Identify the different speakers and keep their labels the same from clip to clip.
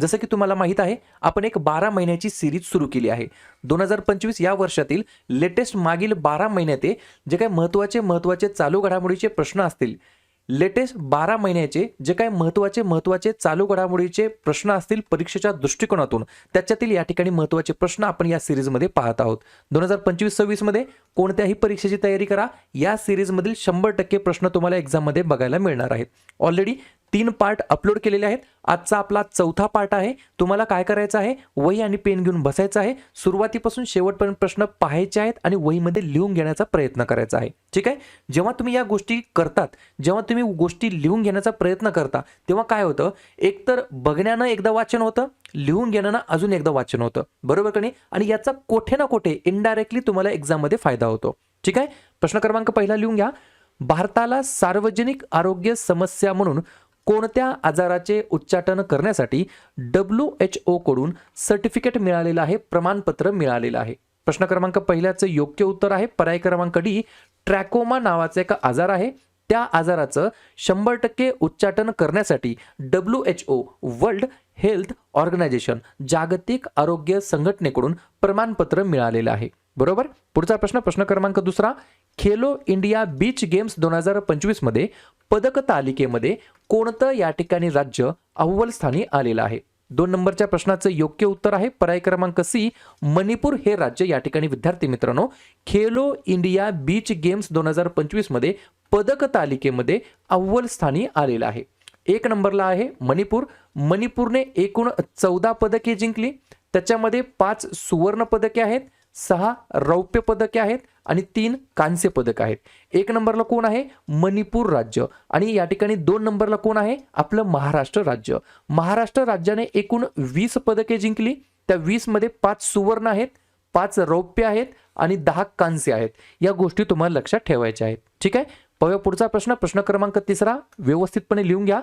Speaker 1: जसं की तुम्हाला माहीत आहे आपण एक बारा महिन्याची सिरीज सुरू केली आहे. दोन हजार पंचवीस या वर्षातील लेटेस्ट मागील बारा महिन्याते जे काही महत्त्वाचे महत्त्वाचे चालू घडामोडीचे प्रश्न असतील लेटेस्ट बारा महिन्याचे जे काही महत्त्वाचे महत्त्वाचे चालू घडामोडीचे प्रश्न असतील परीक्षेच्या दृष्टिकोनातून त्याच्यातील या ठिकाणी महत्त्वाचे प्रश्न आपण या सिरीजमध्ये पाहत आहोत. दोन हजार पंचवीस सव्वीसमध्ये कोणत्याही परीक्षेची तयारी करा या सिरीजमधील शंभर टक्के प्रश्न तुम्हाला एक्झाममध्ये बघायला मिळणार आहेत. ऑलरेडी तीन पार्ट अपलोड केलेले आहेत. आजचा आपला चौथा पार्ट आहे. तुम्हाला काय करायचं आहे? वही आणि पेन घेऊन बसायचं आहे. सुरुवातीपासून शेवटपर्यंत प्रश्न पाहायचे आहेत आणि वहीमध्ये लिहून घेण्याचा प्रयत्न करायचा आहे. ठीक आहे? जेव्हा तुम्ही या गोष्टी करतात जेव्हा तुम्ही गोष्टी लिहून घेण्याचा प्रयत्न करता तेव्हा काय होतं? एकतर बघण्यानं एकदा वाचन होतं लिहून घेण्यानं अजून एकदा वाचन होतं. बरोबर का नाही? आणि याचा कोठे ना कोठे इनडायरेक्टली तुम्हाला एक्झाममध्ये फायदा होतो. ठीक आहे? प्रश्न क्रमांक पहिला लिहून घ्या. भारताला सार्वजनिक आरोग्य समस्या म्हणून कोणत्या आजाराचे उच्चाटन करण्यासाठी डब्ल्यू एच कडून सर्टिफिकेट मिळालेलं आहे प्रमाणपत्र मिळालेलं आहे? प्रश्न क्रमांक पहिल्याचं योग्य उत्तर आहे. पर्याय क्रमांक डी ट्रॅकोमा नावाचा एक आजार आहे. त्या आजाराचं शंभर टक्के उच्चाटन करण्यासाठी W H O world health organization जागतिक आरोग्य संघटनेकडून प्रमाणपत्र मिळालेलं आहे. बरोबर? पुढचा प्रश्न प्रश्न क्रमांक दुसरा. खेलो इंडिया बीच गेम्स दोन हजार पंचवीसमध्ये पदक तालिकेमध्ये कोणतं या ठिकाणी राज्य अव्वल स्थानी आलेलं आहे? दोन नंबरच्या प्रश्नाचं योग्य उत्तर आहे पर्याय क्रमांक सी मणिपूर हे राज्य या ठिकाणी विद्यार्थी मित्रांनो. खेलो इंडिया बीच गेम्स दोन हजार पंचवीसमध्ये पदक तालिकेमध्ये अव्वल स्थानी आलेलं आहे. एक नंबरला आहे मणिपूर. मणिपूरने एकूण चौदा पदके जिंकली. त्याच्यामध्ये पाच सुवर्ण पदके आहेत. सहा रौप्य पदके आहेत आणि तीन कांस्य पदक आहेत. एक नंबरला कोण आहे? मणिपूर राज्य. आणि या ठिकाणी दोन नंबरला कोण आहे? आपलं महाराष्ट्र राज्य. महाराष्ट्र राज्याने एकूण वीस पदके जिंकली. त्या वीसमध्ये पाच सुवर्ण आहेत पाच रौप्य आहेत आणि दहा कांस्य आहेत. या गोष्टी तुम्हाला लक्षात ठेवायच्या आहेत. ठीक आहे? पाहूया पुढचा प्रश्न. प्रश्न क्रमांक तिसरा. व्यवस्थितपणे लिहून घ्या.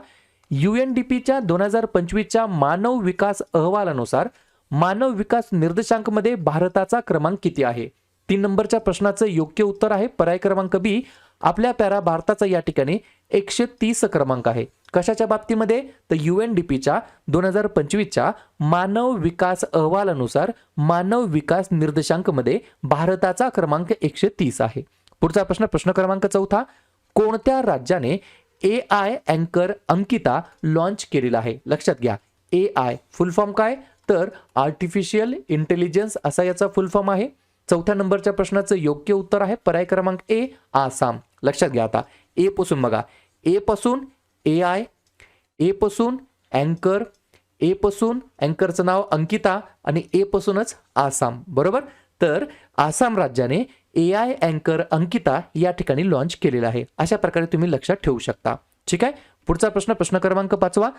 Speaker 1: यू एन डी पीच्या दोन हजार पंचवीसच्या मानव विकास अहवालानुसार मानव विकास निर्देशांकमध्ये भारताचा क्रमांक किती आहे? तीन नंबरच्या प्रश्नाचं योग्य उत्तर आहे. पर्याय क्रमांक बी आपल्या पॅरा भारताचा या ठिकाणी एकशे तीस क्रमांक आहे. कशाच्या बाबतीमध्ये? तर यू एन डी पीच्या दोन हजार पंचवीसच्या मानव विकास अहवालानुसार मानव विकास निर्देशांकमध्ये भारताचा क्रमांक एकशे तीस आहे. पुढचा प्रश्न प्रश्न क्रमांक चौथा कोणत्या राज्याने ए आय अँकर अंकिता लॉन्च केलेला आहे? लक्षात घ्या. ए आय फुल फॉर्म काय? तर आर्टिफिशियल इंटेलिजन्स असा याचा फुल फॉर्म आहे. चौथ्या नंबरच्या प्रश्नाचं योग्य उत्तर आहे. पर्याय क्रमांक ए आसाम. लक्षात घ्या आता. ए पासून बघा. ए पासून ए आय ए पासून अँकर ए पासून अँकरचं नाव अंकिता आणि ए पासूनच आसाम. बरोबर? तर आसाम राज्याने ए आय अँकर अंकिता या ठिकाणी लॉन्च केलेला आहे. अशा प्रकारे तुम्ही लक्षात ठेवू शकता. ठीक आहे? पुढचा प्रश्न प्रश्न क्रमांक पाचवा.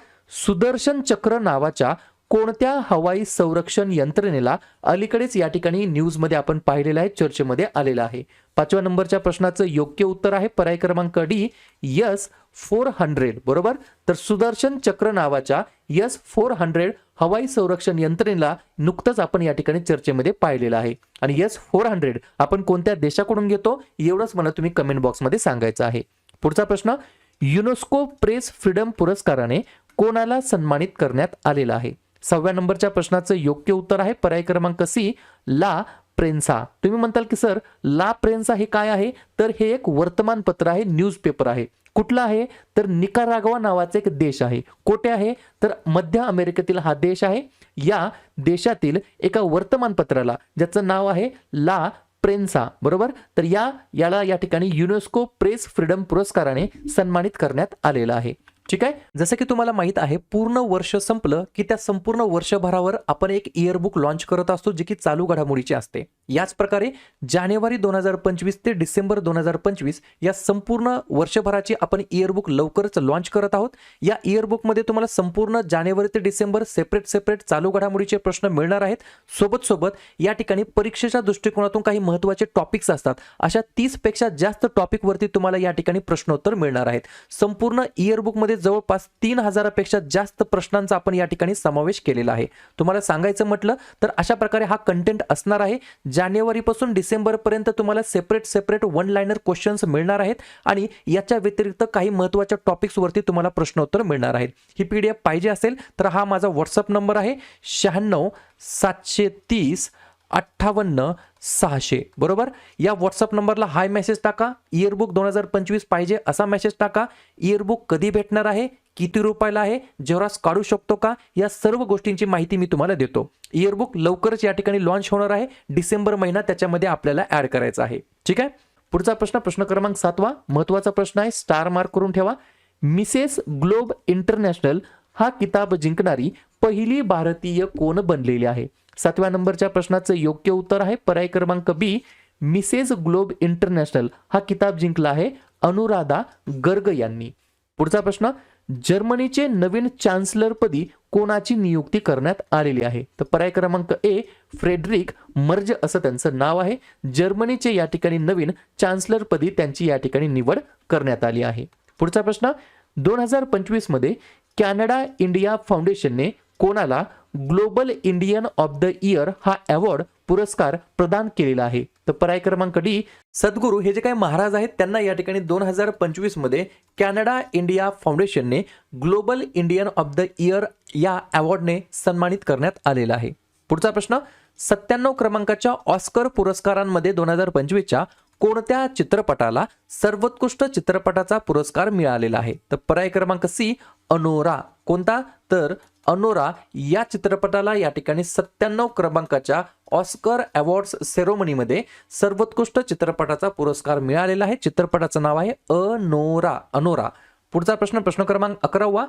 Speaker 1: सुदर्शन चक्र नावाच्या कोणत्या हवाई संरक्षण यंत्रणेला अलीकडेच या ठिकाणी न्यूजमध्ये आपण पाहिलेलं आहे चर्चेमध्ये आलेलं आहे. पाचव्या नंबरच्या प्रश्नाचं योग्य उत्तर आहे पर्याय क्रमांक डी यस फोर हंड्रेड बरोबर? तर सुदर्शन चक्र नावाच्या यस फोर हंड्रेड हवाई संरक्षण यंत्रणेला नुकतंच आपण या ठिकाणी चर्चेमध्ये पाहिलेलं आहे. आणि यस फोर हंड्रेड आपण कोणत्या देशाकडून घेतो एवढंच मला तुम्ही कमेंट बॉक्समध्ये सांगायचं आहे. पुढचा प्रश्न युनेस्को प्रेस फ्रीडम पुरस्काराने कोणाला सन्मानित करण्यात आलेला आहे? सहाव्या नंबरच्या प्रश्नाचं योग्य उत्तर आहे. पर्याय क्रमांक सी ला प्रेन्सा. तुम्ही म्हणताल की सर ला प्रेन्सा हे काय आहे? तर हे एक वर्तमानपत्र आहे न्यूजपेपर आहे. कुठलं आहे? तर निकारागवा नावाचा एक देश आहे. कोठे आहे? तर मध्य अमेरिकेतील हा देश आहे. या देशातील एका वर्तमानपत्राला ज्याचं नाव आहे ला प्रेन्सा. बरोबर? तर या याला या ठिकाणी युनेस्को प्रेस फ्रीडम पुरस्काराने सन्मानित करण्यात आलेलं आहे. ठीक आहे? जसं की तुम्हाला माहीत आहे पूर्ण वर्ष संपलं की त्या संपूर्ण वर्षभरावर आपण एक इयरबुक लॉन्च करत असतो जे की चालू घडामोडीची असते. याच प्रकारे जानेवारी दोन हजार पंचवीस ते डिसेंबर दोन हजार पंचवीस या संपूर्ण वर्षभराची आपण इयरबुक लवकरच लॉन्च करत आहोत. या इयरबुकमध्ये तुम्हाला संपूर्ण जानेवारी ते डिसेंबर सेपरेट सेपरेट चालू घडामोडीचे प्रश्न मिळणार आहेत. सोबत सोबत या ठिकाणी परीक्षेच्या दृष्टिकोनातून काही महत्त्वाचे टॉपिक्स असतात. अशा तीसपेक्षा जास्त टॉपिकवरती तुम्हाला या ठिकाणी प्रश्नोत्तर मिळणार आहेत. संपूर्ण इयरबुकमध्ये जवळपास तीन हजारापेक्षा जास्त प्रश्नांचा आपण या ठिकाणी समावेश केलेला आहे. तुम्हाला सांगायचं म्हटलं तर अशा प्रकारे हा कंटेंट असणार आहे जानेवारीपासून डिसेंबरपर्यंत तुम्हाला separate separate one liner questions मिळणार आहेत आणि याच्या व्यतिरिक्त काही महत्त्वाच्या टॉपिक्सवरती तुम्हाला प्रश्नोत्तर मिळणार आहेत. ही पी डी एफ पाहिजे असेल तर हा माझा व्हॉट्सअप नंबर आहे शहाण्णव सातशे तीस अठ्ठावन्न सहाशे. बरोबर? या व्हॉट्सअप नंबरला हाय मेसेज टाका. इयरबुक दोन हजार पंचवीस पाहिजे असा मेसेज टाका. इयरबुक कधी भेटणार आहे? किती रुपयाला आहे? जेवरास काढू शकतो का? या सर्व गोष्टींची माहिती मी तुम्हाला देतो. इयरबुक लवकरच या ठिकाणी लॉन्च होणार आहे. डिसेंबर महिना त्याच्यामध्ये आपल्याला ऍड करायचा आहे. ठीक आहे? पुढचा प्रश्न प्रश्न क्रमांक सातवा. महत्त्वाचा प्रश्न आहे स्टार मार्क करून ठेवा. मिसेस ग्लोब इंटरनॅशनल हा किताब जिंकणारी पहिली भारतीय कोण बनलेली आहे? सातव्या नंबरच्या प्रश्नाचं योग्य उत्तर आहे. पर्याय क्रमांक बी मिसेस ग्लोब इंटरनॅशनल हा किताब जिंकला आहे अनुराधा गर्ग यांनी. पुढचा प्रश्न जर्मनीचे नवीन चान्सलरपदी कोणाची नियुक्ती करण्यात आलेली आहे? तर पर्याय क्रमांक ए फ्रेडरिक मर्ज असं त्यांचं नाव आहे. जर्मनीचे या ठिकाणी नवीन चान्सलरपदी त्यांची या ठिकाणी निवड करण्यात आली आहे. पुढचा प्रश्न दोन हजार पंचवीसमध्ये कॅनडा इंडिया फाउंडेशनने कोणाला global Indian of the year हा अवॉर्ड पुरस्कार प्रदान केलेला आहे. तर पर्याय क्रमांक डी सद्गुरू हे जे काही महाराज आहेत त्यांना या ठिकाणी दोन हजार पंचवीसमध्ये कॅनडा इंडिया फाउंडेशनने global Indian of the year या अवॉर्डने सन्मानित करण्यात आलेला आहे. पुढचा प्रश्न सत्त्याण्णव क्रमांकाच्या ऑस्कर पुरस्कारांमध्ये दोन हजार पंचवीसच्या कोणत्या चित्रपटाला सर्वोत्कृष्ट चित्रपटाचा पुरस्कार मिळालेला आहे? तर पर्याय क्रमांक सी अनोरा. कोणता? तर अनोरा या चित्रपटाला या ठिकाणी सत्त्याण्णव क्रमांकाच्या ऑस्कर अवॉर्ड्स सेरोमनीमध्ये सर्वोत्कृष्ट चित्रपटाचा पुरस्कार मिळालेला आहे. चित्रपटाचं नाव आहे अनोरा. अनोरा. पुढचा प्रश्न प्रश्न क्रमांक अकरावा.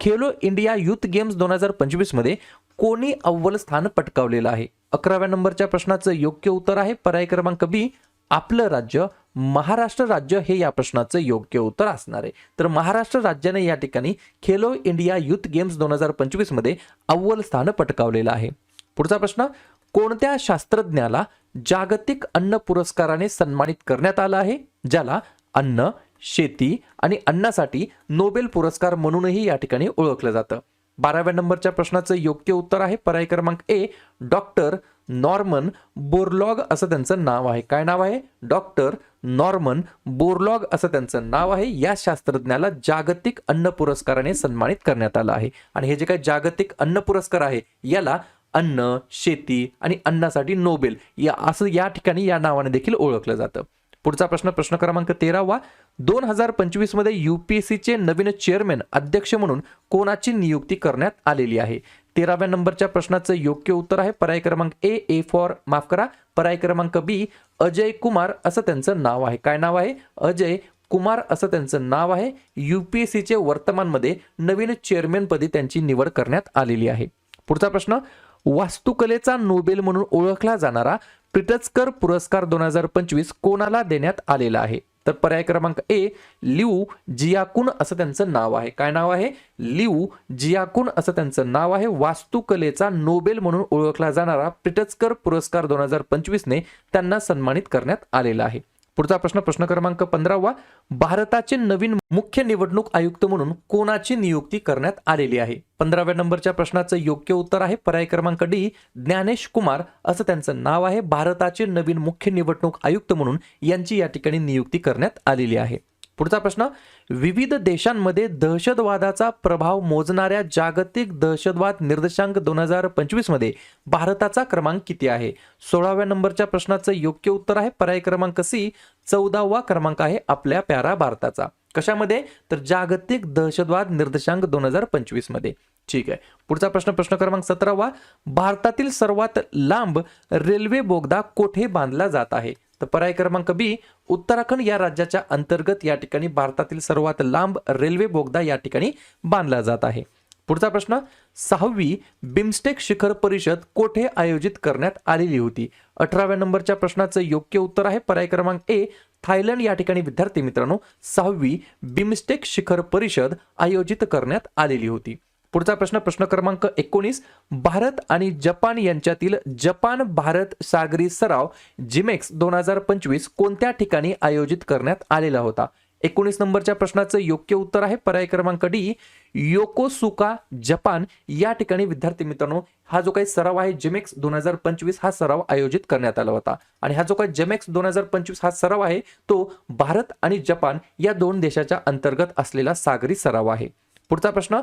Speaker 1: खेलो इंडिया युथ गेम्स दोन हजार पंचवीसमध्ये कोणी अव्वल स्थान पटकावलेलं आहे? अकराव्या नंबरच्या प्रश्नाचं योग्य उत्तर आहे. पर्याय क्रमांक बी आपलं राज्य महाराष्ट्र राज्य हे या प्रश्नाचं योग्य उत्तर असणार आहे. तर महाराष्ट्र राज्याने या ठिकाणी खेलो इंडिया युथ गेम्स दोन हजार पंचवीसमध्ये अव्वल स्थान पटकावलेलं आहे. पुढचा प्रश्न कोणत्या शास्त्रज्ञाला जागतिक अन्न पुरस्काराने सन्मानित करण्यात आलं आहे? ज्याला अन्न शेती आणि अन्नासाठी नोबेल पुरस्कार म्हणूनही या ठिकाणी ओळखलं जातं. बाराव्या नंबरच्या प्रश्नाचं योग्य उत्तर आहे. पर्याय क्रमांक ए डॉक्टर नॉर्मन बोरलॉग असं त्यांचं नाव आहे. काय नाव आहे? डॉक्टर नॉर्मन बोरलॉग असं त्यांचं नाव आहे. या शास्त्रज्ञाला जागतिक अन्न पुरस्काराने सन्मानित करण्यात आलं आहे. आणि हे जे काही जागतिक अन्न पुरस्कार आहे याला अन्न शेती आणि अन्नासाठी नोबेल या असं या ठिकाणी या नावाने देखील ओळखलं जातं. पुढचा प्रश्न प्रश्न क्रमांक तेरावा दोन हजार पंचवीसमध्ये युपीएससीचे नवीन चेअरमॅन अध्यक्ष म्हणून कोणाची नियुक्ती करण्यात आलेली आहे? तेराव्या नंबरच्या प्रश्नाचं योग्य उत्तर आहे. पर्याय क्रमांक ए ए फॉर माफ करा. पर्याय क्रमांक बी अजय कुमार असं त्यांचं नाव आहे. काय नाव आहे? अजय कुमार असं त्यांचं नाव आहे. युपीएससीचे वर्तमानमध्ये नवीन चेअरमॅनपदी त्यांची निवड करण्यात आलेली आहे. पुढचा प्रश्न वास्तुकलेचा नोबेल म्हणून ओळखला जाणारा प्रिटस्कर पुरस्कार दोन हजार पंचवीस कोणाला देण्यात आलेला आहे? तर पर्याय क्रमांक ए लिऊ जियाकुन असं त्यांचं नाव आहे. काय नाव आहे? लिऊ जियाकुन असं त्यांचं नाव आहे. वास्तुकलेचा नोबेल म्हणून ओळखला जाणारा पिटचकर पुरस्कार दोन हजार पंचवीसने त्यांना सन्मानित करण्यात आलेला आहे. पुढचा प्रश्न प्रश्न क्रमांक पंधरावा. भारताचे नवीन मुख्य निवडणूक आयुक्त म्हणून कोणाची नियुक्ती करण्यात आलेली आहे? पंधराव्या नंबरच्या प्रश्नाचं योग्य उत्तर आहे पर्याय क्रमांक डी ज्ञानेश कुमार. असं त्यांचं नाव आहे. भारताचे नवीन मुख्य निवडणूक आयुक्त म्हणून यांची या ठिकाणी नियुक्ती करण्यात आलेली आहे. पुढचा प्रश्न विविध देशांमध्ये दहशतवादाचा प्रभाव मोजणाऱ्या जागतिक दहशतवाद निर्देशांक दोन हजार पंचवीसमध्ये भारताचा क्रमांक किती आहे? सोळाव्या नंबरच्या प्रश्नाचं योग्य उत्तर आहे. पर्याय क्रमांक सी चौदावा क्रमांक आहे आपल्या प्यारा भारताचा. कशामध्ये? तर जागतिक दहशतवाद निर्देशांक दोन हजार पंचवीसमध्ये. ठीक आहे. पुढचा प्रश्न प्रश्न क्रमांक सतरावा भारतातील सर्वात लांब रेल्वे बोगदा कोठे बांधला जात आहे? तर पर्याय क्रमांक बी उत्तराखंड या राज्याच्या अंतर्गत या ठिकाणी भारतातील सर्वात लांब रेल्वे बोगदा या ठिकाणी बांधला जात आहे. पुढचा प्रश्न सहावी बिमस्टेक शिखर परिषद कोठे आयोजित करण्यात आलेली होती? अठराव्या नंबरच्या प्रश्नाचं योग्य उत्तर आहे पर्याय क्रमांक ए थायलंड या ठिकाणी विद्यार्थी मित्रांनो सहावी बिमस्टेक शिखर परिषद आयोजित करण्यात आलेली होती. पुढचा प्रश्न प्रश्न क्रमांक एकोणीस. भारत आणि जपान यांच्यातील जपान भारत सागरी सराव जिमेक्स दोन हजार पंचवीस कोणत्या ठिकाणी आयोजित करण्यात आलेला होता? एकोणीस नंबरच्या प्रश्नाचं योग्य उत्तर आहे पर्याय क्रमांक डी. Yokosuka Japan. या ठिकाणी विद्यार्थी मित्रांनो हा जो काही सराव आहे जेमेक्स दोन हजार पंचवीस हा सराव आयोजित करण्यात आला होता. आणि हा जो काही जेमेक्स दोन हजार पंचवीस हा सराव आहे तो भारत आणि जपान या दोन देशाच्या अंतर्गत असलेला सागरी सराव आहे. पुढचा प्रश्न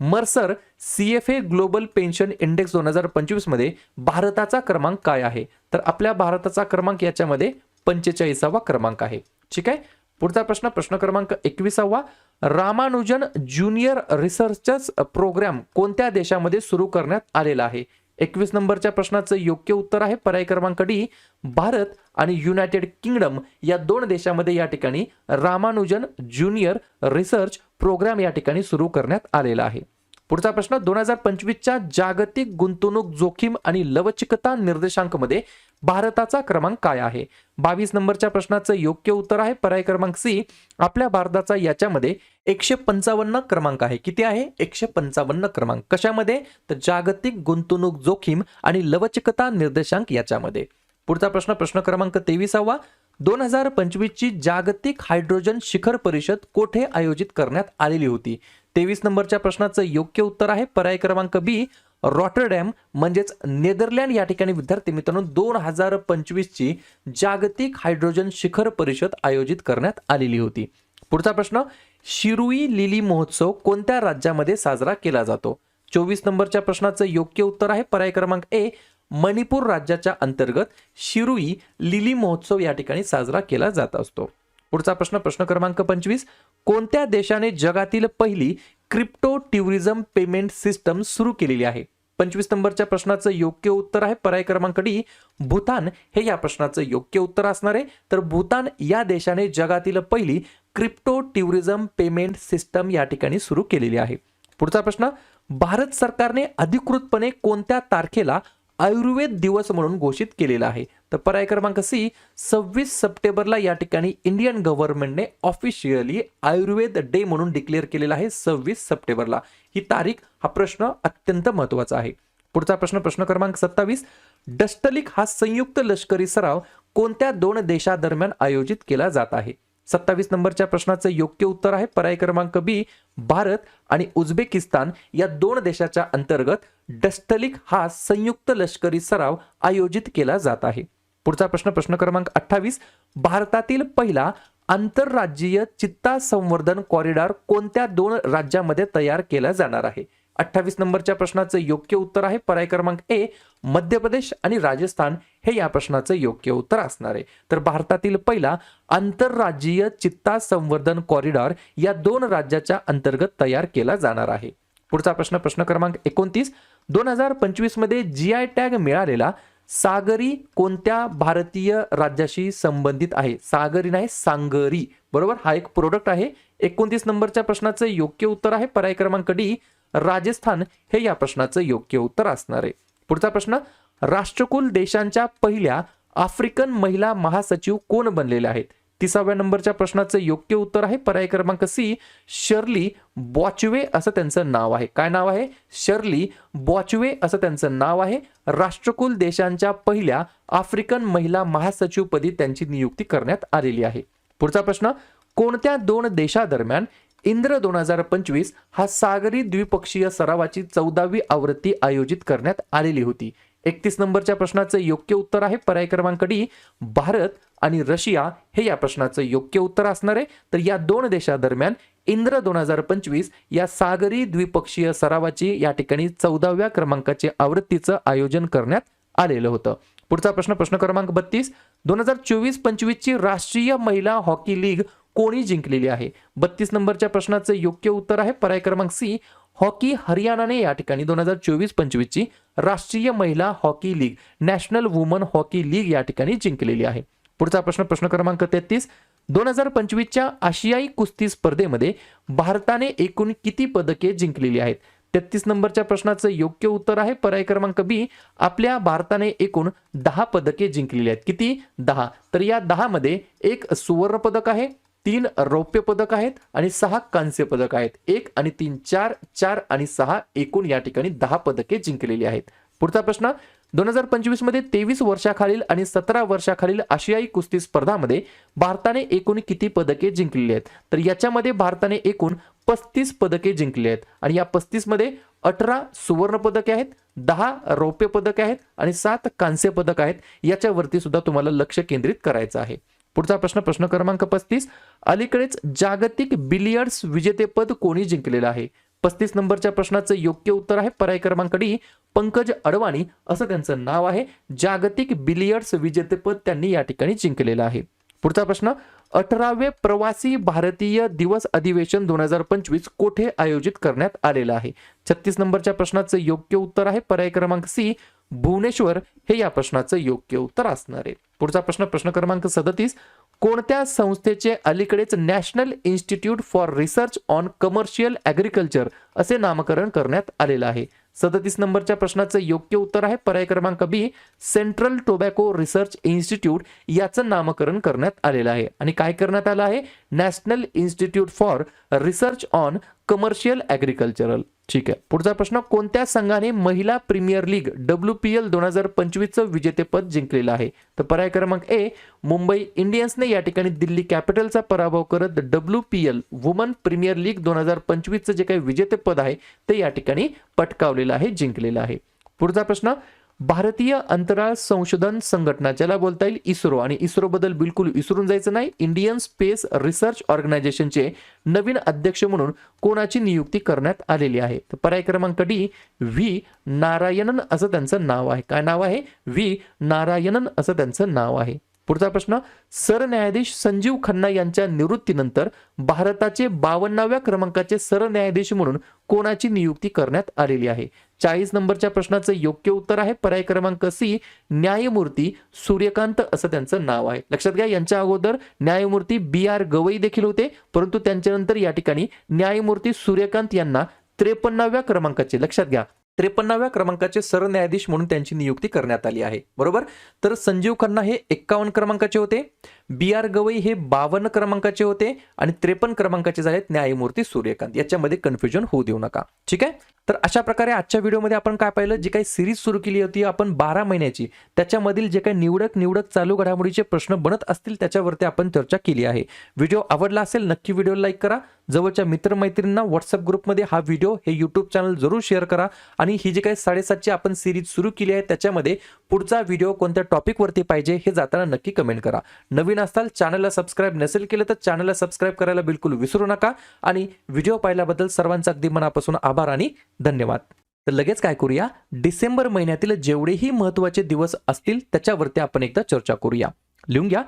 Speaker 1: Mercer C F A global pension index दोन हजार पंचवीसमध्ये भारताचा क्रमांक काय आहे? तर आपल्या भारताचा क्रमांक याच्यामध्ये पंचेचाळीसावा क्रमांक आहे. ठीक आहे? पुढचा प्रश्न प्रश्न क्रमांक एकविसावा. रामानुजन ज्युनियर रिसर्चर्स प्रोग्राम कोणत्या देशामध्ये सुरू करण्यात आलेला आहे? एकवीस नंबरच्या प्रश्नाचं योग्य उत्तर आहे. पर्याय क्रमांक डी भारत आणि युनायटेड किंगडम या दोन देशामध्ये या ठिकाणी रामानुजन ज्युनियर रिसर्च प्रोग्राम या ठिकाणी सुरू करण्यात आलेला आहे. पुढचा प्रश्न दोन हजार पंचवीसच्या जागतिक गुंतवणूक जोखीम आणि लवचिकता निर्देशांकमध्ये भारताचा क्रमांक काय आहे? बावीस नंबरच्या प्रश्नाचं योग्य उत्तर आहे. पर्याय क्रमांक सी आपल्या भारताचा याच्यामध्ये एकशे पंचावन्न क्रमांक आहे. किती आहे? एकशे पंचावन्न क्रमांक. कशामध्ये? तर जागतिक गुंतवणूक जोखीम आणि लवचिकता निर्देशांक याच्यामध्ये. पुढचा प्रश्न प्रश्न क्रमांक तेविसावा दोन हजार पंचवीसची जागतिक हायड्रोजन शिखर परिषद कोठे आयोजित करण्यात आलेली होती? तेवीस नंबरच्या प्रश्नाचं योग्य उत्तर आहे पर्याय क्रमांक बी रॉटरडॅम म्हणजेच नेदरलँड या ठिकाणी. विद्यार्थी मित्रांनो दोन हजार पंचवीसची जागतिक हायड्रोजन शिखर परिषद आयोजित करण्यात आलेली होती. पुढचा प्रश्न शिरुई लिली महोत्सव कोणत्या राज्यामध्ये साजरा केला जातो? चोवीस नंबरच्या प्रश्नाचं योग्य उत्तर आहे पर्याय क्रमांक ए मणिपूर राज्याच्या अंतर्गत शिरुई लिली महोत्सव या ठिकाणी साजरा केला जात असतो. पुढचा प्रश्न प्रश्न क्रमांक पंचवीस. कोणत्या देशाने जगातील पहिली क्रिप्टो टुरिझम पेमेंट सिस्टम सुरू केलेली आहे? पंचवीस नंबरच्या प्रश्नाचं योग्य उत्तर आहे. पर्याय क्रमांक डी भूतान. हे या प्रश्नाचं योग्य उत्तर असणार आहे. तर भूतान या देशाने जगातील पहिली क्रिप्टो टुरिझम पेमेंट सिस्टम या ठिकाणी सुरू केलेली आहे. पुढचा प्रश्न भारत सरकारने अधिकृतपणे कोणत्या तारखेला आयुर्वेद दिवस म्हणून घोषित केलेला आहे. तर पर्याय क्रमांक सी सव्वीस सप्टेंबरला या ठिकाणी इंडियन गव्हर्नमेंटने ऑफिशियली आयुर्वेद डे म्हणून डिक्लेअर केलेला आहे सव्वीस सप्टेंबरला. ही तारीख हा प्रश्न अत्यंत महत्त्वाचा आहे. पुढचा प्रश्न प्रश्न क्रमांक सत्तावीस डस्टलिक हा संयुक्त लष्करी सराव कोणत्या दोन देशादरम्यान आयोजित केला जात आहे? सत्तावीस नंबरच्या प्रश्नाचं योग्य उत्तर आहे. पर्याय क्रमांक बी भारत आणि उझबेकिस्तान या दोन देशाच्या अंतर्गत डस्टलिक हा संयुक्त लष्करी सराव आयोजित केला जात आहे. पुढचा प्रश्न प्रश्न क्रमांक अठ्ठावीस भारतातील पहिला आंतरराज्यीय चित्ता संवर्धन कॉरिडॉर कोणत्या दोन राज्यामध्ये तयार केला जाणार आहे? अठ्ठावीस नंबरच्या प्रश्नाचं योग्य उत्तर आहे. पर्याय क्रमांक ए मध्य प्रदेश आणि राजस्थान हे या प्रश्नाचं योग्य उत्तर असणार आहे. तर भारतातील पहिला आंतरराज्यीय चित्ता संवर्धन कॉरिडॉर या दोन राज्याच्या अंतर्गत तयार केला जाणार आहे. पुढचा प्रश्न प्रश्न क्रमांक एकोणतीस. दोन हजार पंचवीसमध्ये जी आय टॅग मिळालेला सागरी कोणत्या भारतीय राज्याशी संबंधित आहे? सागरी नाही सांगरी. बरोबर? हा एक प्रोडक्ट आहे. एकोणतीस नंबरच्या प्रश्नाचं योग्य उत्तर आहे. पर्याय क्रमांक डी राजस्थान हे या प्रश्नाचं योग्य उत्तर असणार आहे. पुढचा प्रश्न राष्ट्रकुल देशांच्या पहिल्या आफ्रिकन महिला महासचिव कोण बनलेल्या आहेत? तिसाव्या नंबरच्या प्रश्नाचं योग्य उत्तर आहे पर्याय क्रमांक सी शर्ली बॉचवे असं त्यांचं नाव आहे. काय नाव आहे? शर्ली बॉचवे असं त्यांचं नाव आहे. राष्ट्रकुल देशांच्या पहिल्या आफ्रिकन महिला महासचिवपदी त्यांची नियुक्ती करण्यात आलेली आहे. पुढचा प्रश्न कोणत्या दोन देशादरम्यान इंद्र दोन हजार पंचवीस हा सागरी द्विपक्षीय सरावाची चौदावी आवृत्ती आयोजित करण्यात आलेली होती. एकतीस नंबरच्या प्रश्नाचं योग्य उत्तर आहे पर्याय क्रमांक डी भारत आणि रशिया हे या प्रश्नाचं योग्य उत्तर असणार आहे. तर या दोन देशादरम्यान इंद्र दोन हजार पंचवीस या सागरी द्विपक्षीय सरावाची या ठिकाणी चौदाव्या क्रमांकाचे आवृत्तीचं आयोजन करण्यात आलेलं होतं. पुढचा प्रश्न प्रश्न क्रमांक बत्तीस. दोन हजार चोवीस पंचवीसची राष्ट्रीय महिला हॉकी लीग कोणी जिंकलेली आहे? बत्तीस नंबरच्या प्रश्नाचं योग्य उत्तर आहे पर्याय क्रमांक सी हॉकी हरियाणाने या ठिकाणी दोन हजार चोवीस पंचवीसची राष्ट्रीय महिला hockey league national woman hockey league या ठिकाणी जिंकलेली आहे. पुढचा प्रश्न प्रश्न क्रमांक तेहतीस दोन हजार पंचवीसच्या आशियाई कुस्ती स्पर्धेमध्ये भारताने एकूण किती पदके जिंकलेली आहेत? तेहतीस नंबरच्या प्रश्नाचं योग्य उत्तर आहे पर्याय क्रमांक बी आपल्या भारताने एकूण दहा पदके जिंकलेली आहेत. किती? दहा. तर या दहामध्ये एक सुवर्ण पदक आहे तीन रौप्य पदक आहेत आणि सहा कांस्य पदक आहेत. एक आणि तीन चार चार आणि सहा एकूण या ठिकाणी दहा पदके जिंकलेली आहेत. पुढचा प्रश्न दोन हजार पंचवीसमध्ये तेवीस वर्षाखालील आणि सतरा वर्षाखालील आशियाई कुस्ती स्पर्धामध्ये भारताने एकूण किती पदके जिंकलेली आहेत? तर याच्यामध्ये भारताने एकूण पस्तीस पदके जिंकली आहेत. आणि या पस्तीसमध्ये अठरा सुवर्ण पदके आहेत दहा रौप्य पदके आहेत आणि सात कांस्य पदक आहेत. याच्यावरती सुद्धा तुम्हाला लक्ष केंद्रित करायचं आहे. पुढचा प्रश्न प्रश्न क्रमांक पस्तीस. अलीकडेच जागतिक बिलियर्ड्स विजेतेपद कोणी जिंकलेलं आहे? पस्तीस नंबरच्या प्रश्नाचं योग्य उत्तर आहे पर्याय क्रमांक डी पंकज अडवाणी. असं त्यांचं नाव आहे. जागतिक बिलियर्ड्स विजेतेपद त्यांनी या ठिकाणी जिंकलेलं आहे. पुढचा प्रश्न अठरावे प्रवासी भारतीय दिवस अधिवेशन दोन हजार पंचवीस कोठे आयोजित करण्यात आलेलं आहे? छत्तीस नंबरच्या प्रश्नाचं योग्य उत्तर आहे पर्याय क्रमांक सी भुवनेश्वर. हे या प्रश्नाचं योग्य उत्तर असणार आहे. पुढचा प्रश्न प्रश्न क्रमांक सदतीस. कोणत्या संस्थेचे अलीकडेच national institute for research on commercial agriculture असे नामकरण करण्यात आलेलं आहे? सदतीस नंबरच्या प्रश्नाचं योग्य उत्तर आहे. पर्याय क्रमांक B central tobacco research institute याचं नामकरण करण्यात आलेलं आहे. आणि काय करण्यात आलं आहे? National institute for research on commercial agricultural. ठीक आहे. पुढचा प्रश्न कोणत्या संघाने महिला premier league W P L दोन हजार पंचवीसचं विजेतेपद जिंकलेलं आहे? तर पर्याय क्रमांक ए मुंबई इंडियन्सने या ठिकाणी दिल्ली कॅपिटलचा पराभव करत W P L woman premier league दोन हजार पंचवीसचं जे काही विजेतेपद आहे ते या ठिकाणी पटकावलेलं आहे जिंकलेलं आहे. पुढचा प्रश्न भारतीय अंतराळ संशोधन संघटना ज्याला बोलता येईल इस्रो. आणि इस्रो बद्दल बिलकुल विसरून जायचं नाही. इंडियन स्पेस रिसर्च ऑर्गनायझेशनचे नवीन अध्यक्ष म्हणून कोणाची नियुक्ती करण्यात आलेली आहे? तर पर्याय क्रमांक डी व्ही नारायणन असं त्यांचं नाव आहे. काय नाव आहे? व्ही नारायणन असं त्यांचं नाव आहे. पुढचा प्रश्न सरन्यायाधीश संजीव खन्ना यांच्या निवृत्तीनंतर भारताचे बावन्नाव्या क्रमांकाचे सरन्यायाधीश म्हणून कोणाची नियुक्ती करण्यात आलेली आहे? चाळीस नंबरच्या प्रश्नाचं योग्य उत्तर आहे. पर्याय क्रमांक सी न्यायमूर्ती सूर्यकांत असं त्यांचं नाव आहे. लक्षात घ्या यांच्या अगोदर न्यायमूर्ती बी आर गवई देखील होते परंतु त्यांच्यानंतर या ठिकाणी न्यायमूर्ती सूर्यकांत यांना त्रेपन्नाव्या क्रमांकाचे लक्षात घ्या त्रेपन्नाव्या क्रमांकाचे सरन्यायाधीश म्हणून त्यांची नियुक्ती करण्यात आली आहे. बरोबर? तर संजीव खन्ना हे एक्कावन्न क्रमांकाचे होते. बी आर गवई हे बावन्न क्रमांकाचे होते आणि त्रेपन्न क्रमांकाचे झालेत न्यायमूर्ती सूर्यकांत. याच्यामध्ये कन्फ्युजन होऊ देऊ नका. ठीक आहे? तर अशा प्रकारे आजच्या व्हिडिओमध्ये आपण काय पाहिलं? जी काही सिरीज सुरू केली होती आपण बारा महिन्याची त्याच्यामधील जे काही निवडक निवडक चालू घडामोडीचे प्रश्न बनत असतील त्याच्यावरती आपण चर्चा केली आहे. व्हिडिओ आवडला असेल नक्की व्हिडिओ लाईक करा. जवळच्या मित्रमैत्रिणींना व्हॉट्सअप ग्रुपमध्ये हा व्हिडिओ हे यूट्यूब चॅनल जरूर शेअर करा. आणि ही जी काही साडेसातची आपण सिरीज सुरू केली आहे त्याच्यामध्ये पुढचा व्हिडिओ कोणत्या टॉपिकवरती पाहिजे हे जाताना नक्की कमेंट करा. नवीन असताल चॅनलला सबस्क्राईब नसेल केलं तर चॅनलला सबस्क्राईब करायला बिलकुल विसरू नका. आणि व्हिडिओ पाहिल्याबद्दल सर्वांचा अगदी मनापासून आभार आणि धन्यवाद. तर लगेच काय करूया? डिसेंबर महिन्यातील जेवढेही महत्त्वाचे दिवस असतील त्याच्यावरती आपण एकदा चर्चा करूया. लिहून घ्या.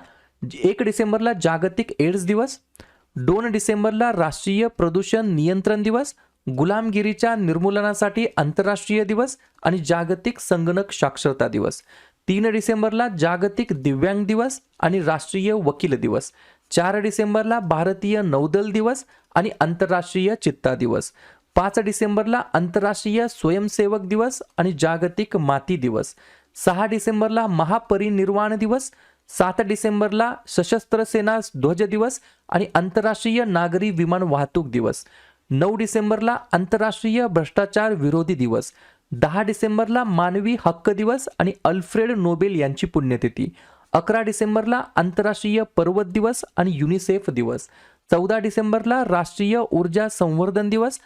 Speaker 1: एक डिसेंबरला जागतिक एड्स दिवस दोन डिसेंबरला राष्ट्रीय प्रदूषण नियंत्रण दिवस गुलामगिरीच्या निर्मूलनासाठी आंतरराष्ट्रीय दिवस आणि जागतिक संगणक साक्षरता दिवस. तीन डिसेंबरला जागतिक दिव्यांग दिवस आणि राष्ट्रीय वकील दिवस. चार डिसेंबरला भारतीय नौदल दिवस आणि आंतरराष्ट्रीय चित्ता दिवस. पाच डिसेंबरला आंतरराष्ट्रीय स्वयंसेवक दिवस आणि जागतिक माती दिवस. सहा डिसेंबरला महापरिनिर्वाण दिवस. सात डिसेंबरला सशस्त्र सेना ध्वज दिवस आणि आंतरराष्ट्रीय नागरी विमान वाहतूक दिवस. नऊ डिसेंबरला आंतरराष्ट्रीय भ्रष्टाचार विरोधी दिवस. दहा डिसेंबरला मानवी हक्क दिवस आणि अल्फ्रेड नोबेल यांची पुण्यतिथी. अकरा डिसेंबरला आंतरराष्ट्रीय पर्वत दिवस आणि युनिसेफ दिवस. चौदा डिसेंबरला राष्ट्रीय ऊर्जा संवर्धन दिवस.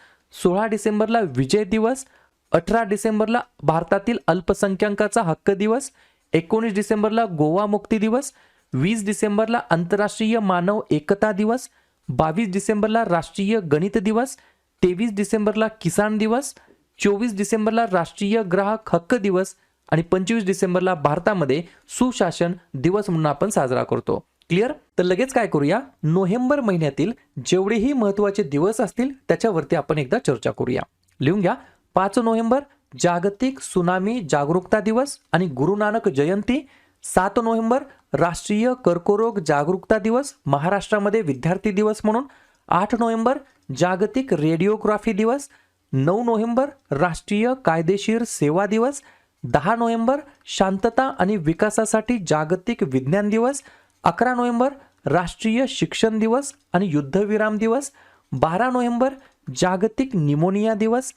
Speaker 1: सोळा डिसेंबरला विजय दिवस. अठरा डिसेंबरला भारतातील अल्पसंख्याकाचा हक्क दिवस. एकोणीस डिसेंबरला गोवा मुक्ती दिवस. वीस डिसेंबरला आंतरराष्ट्रीय मानव एकता दिवस. बावीस डिसेंबरला राष्ट्रीय गणित दिवस. तेवीस डिसेंबरला किसान दिवस. चोवीस डिसेंबरला राष्ट्रीय ग्राहक हक्क दिवस आणि पंचवीस डिसेंबरला भारतामध्ये सुशासन दिवस म्हणून आपण साजरा करतो. क्लिअर तर लगेच काय करूया? नोव्हेंबर महिन्यातील जेवढेही महत्त्वाचे दिवस असतील त्याच्यावरती आपण एकदा चर्चा करूया. लिहून घ्या. पाच नोव्हेंबर जागतिक सुनामी जागरूकता दिवस आणि गुरु नानक जयंती. सात नोव्हेंबर राष्ट्रीय कर्करोग जागरूकता दिवस महाराष्ट्रामध्ये विद्यार्थी दिवस म्हणून. आठ नोव्हेंबर जागतिक रेडिओग्राफी दिवस. नऊ नोव्हेंबर राष्ट्रीय कायदेशीर सेवा दिवस. दहा नोव्हेंबर शांतता आणि विकासासाठी जागतिक विज्ञान दिवस. अकरा नोव्हेंबर राष्ट्रीय शिक्षण दिवस आणि युद्धविराम दिवस. बारा नोव्हेंबर जागतिक निमोनिया दिवस.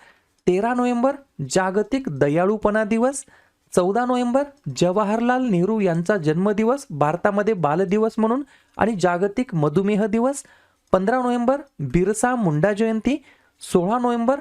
Speaker 1: तेरा नोव्हेंबर जागतिक दयाळूपणा दिवस. चौदा नोव्हेंबर जवाहरलाल नेहरू यांचा जन्मदिवस भारतामध्ये बालदिवस म्हणून आणि जागतिक मधुमेह दिवस. पंधरा नोव्हेंबर बिरसा मुंडा जयंती. सोळा नोव्हेंबर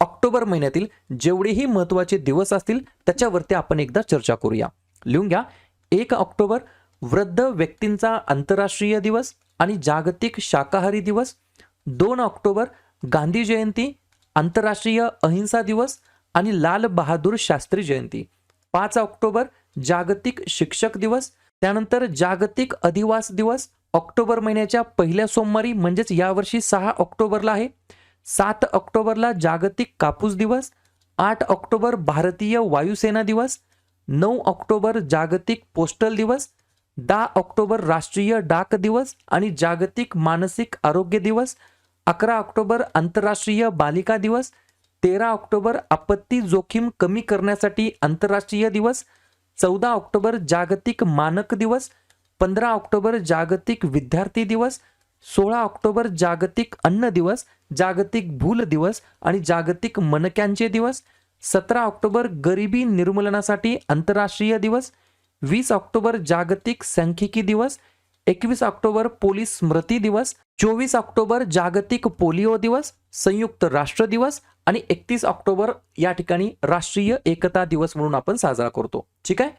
Speaker 1: ऑक्टोबर महिन्यातील जेवढेही महत्त्वाचे दिवस असतील त्याच्यावरती आपण एकदा चर्चा करूया. लिहून घ्या. एक ऑक्टोबर वृद्ध व्यक्तींचा आंतरराष्ट्रीय दिवस आणि जागतिक शाकाहारी दिवस. दोन ऑक्टोबर गांधी जयंती आंतरराष्ट्रीय अहिंसा दिवस आणि लाल बहादूर शास्त्री जयंती. पाच ऑक्टोबर जागतिक शिक्षक दिवस. त्यानंतर जागतिक अधिवास दिवस. ऑक्टोबर महिन्याच्या पहिल्या सोमवारी म्हणजेच यावर्षी सहा ऑक्टोबरला आहे. सात ऑक्टोबरला जागतिक कापूस दिवस आठ ऑक्टोबर भारतीय वायुसेना दिवस नऊ ऑक्टोबर जागतिक पोस्टल दिवस दहा ऑक्टोबर राष्ट्रीय डाक दिवस आणि जागतिक मानसिक आरोग्य दिवस अकरा ऑक्टोबर आंतरराष्ट्रीय बालिका दिवस तेरा ऑक्टोबर आपत्ती जोखीम कमी करण्यासाठी आंतरराष्ट्रीय दिवस चौदा ऑक्टोबर जागतिक मानक दिवस पंधरा ऑक्टोबर जागतिक विद्यार्थी दिवस सोळा ऑक्टोबर जागतिक अन्न दिवस जागतिक भूल दिवस आणि जागतिक मनक्यांचे दिवस. सतरा ऑक्टोबर गरिबी निर्मूलनासाठी आंतरराष्ट्रीय दिवस. वीस ऑक्टोबर जागतिक सांख्यिकी दिवस. एकवीस ऑक्टोबर पोलीस स्मृती दिवस. चोवीस ऑक्टोबर जागतिक पोलिओ दिवस संयुक्त राष्ट्र दिवस आणि एकतीस ऑक्टोबर या ठिकाणी राष्ट्रीय एकता दिवस म्हणून आपण साजरा करतो. ठीक आहे?